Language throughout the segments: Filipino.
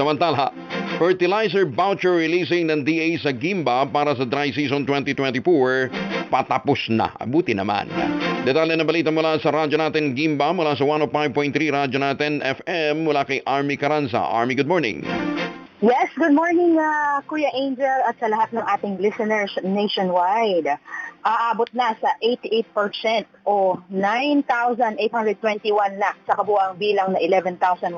Samantala, fertilizer voucher releasing ng DA sa Gimba para sa dry season 2024 patapos na. Abuti naman. Detalye na balita mula sa radyo natin Gimba mula sa 105.3 radyo natin FM mula kay Army Caranza. Army, good morning. Yes, good morning uh, Kuya Angel at sa lahat ng ating listeners nationwide. Aabot na sa 88% o 9,821 na sa kabuang bilang na 11,186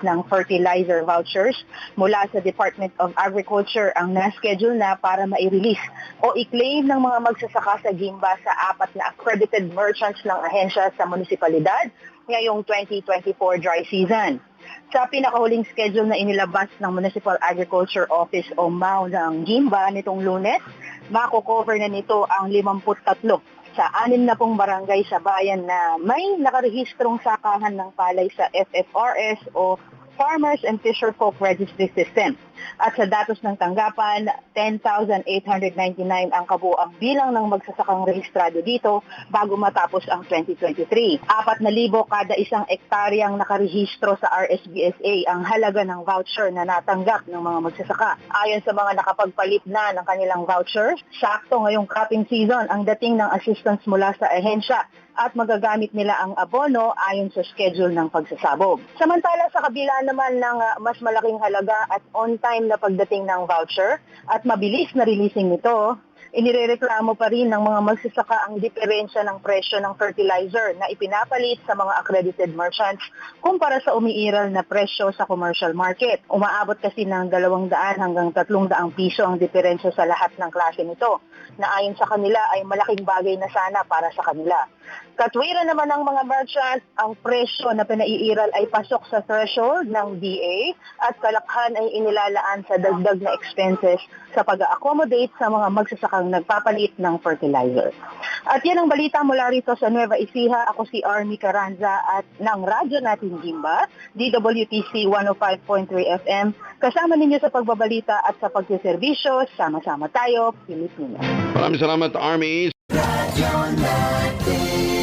ng fertilizer vouchers mula sa Department of Agriculture ang na-schedule na para ma-release o i-claim ng mga magsasaka sa Gimba sa apat na accredited merchants ng ahensya sa munisipalidad ngayong 2024 dry season. Sa pinakahuling schedule na inilabas ng Municipal Agriculture Office o MAU ng Gimba nitong lunes, mako-cover na nito ang 53 sa anim na pong barangay sa bayan na may nakarehistrong sakahan ng palay sa FFRS o Farmers and Fisher Folk Registry System. At sa datos ng tanggapan, 10,899 ang kabuang bilang ng magsasakang rehistrado dito bago matapos ang 2023. 4,000 kada isang ektaryang nakarehistro sa RSBSA ang halaga ng voucher na natanggap ng mga magsasaka. Ayon sa mga nakapagpalit na ng kanilang voucher, sakto ngayong cropping season ang dating ng assistance mula sa ehensya at magagamit nila ang abono ayon sa schedule ng pagsasabog. Samantala sa kabila naman ng uh, mas malaking halaga at on-time na pagdating ng voucher at mabilis na releasing nito, inirereklamo pa rin ng mga magsasaka ang diferensya ng presyo ng fertilizer na ipinapalit sa mga accredited merchants kumpara sa umiiral na presyo sa commercial market. Umaabot kasi ng 200 hanggang 300 piso ang diferensya sa lahat ng klase nito na ayon sa kanila ay malaking bagay na sana para sa kanila. Katwiran naman ng mga merchant, ang presyo na pinaiiral ay pasok sa threshold ng DA at kalakhan ay inilalaan sa dagdag na expenses sa pag-accommodate sa mga magsasakang nagpapalit ng fertilizer. At yan ang balita mula rito sa Nueva Ecija. Ako si Army Caranza at ng radyo natin Gimba, DWTC 105.3 FM. Kasama ninyo sa pagbabalita at sa pagsiservisyo. Sama-sama tayo, Pilipinas. Maraming salamat, Army. Radyo natin